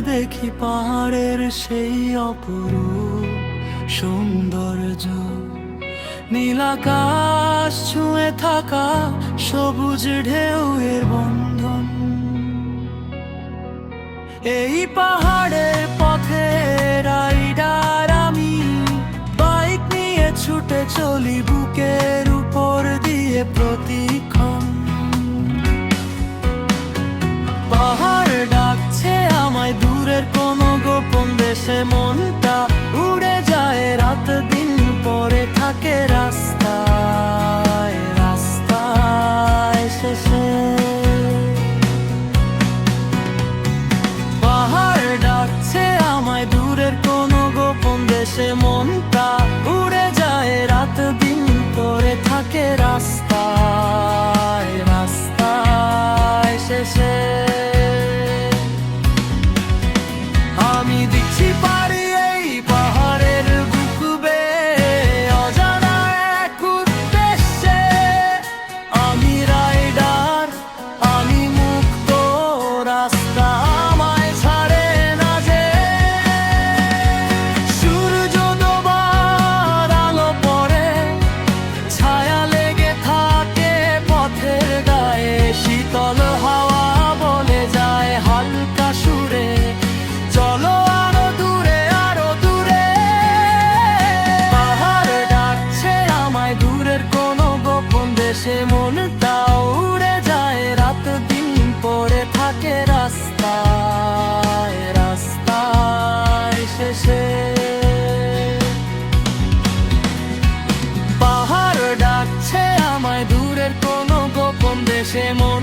দেখি পাহাড়ের সেই অপরূপ সৌন্দর্য। নীলাকাশ ছুঁয়ে থাকা সবুজ ঢেউয়ের বন্ধন। এই পাহাড়ের পথে রাইডার আমি, বাইক নিয়ে ছুটে চলি বুকের উপর দিয়ে প্রতিক্ষণ। গোপন মনটা উড়ে যায়, রাত দিন পরে থাকে রাস্তায় রাস্তায় শেষে। পাহাড় ডাকছে আমায়, দূরের কোনো গোপন দেশে মনটা পাহাড়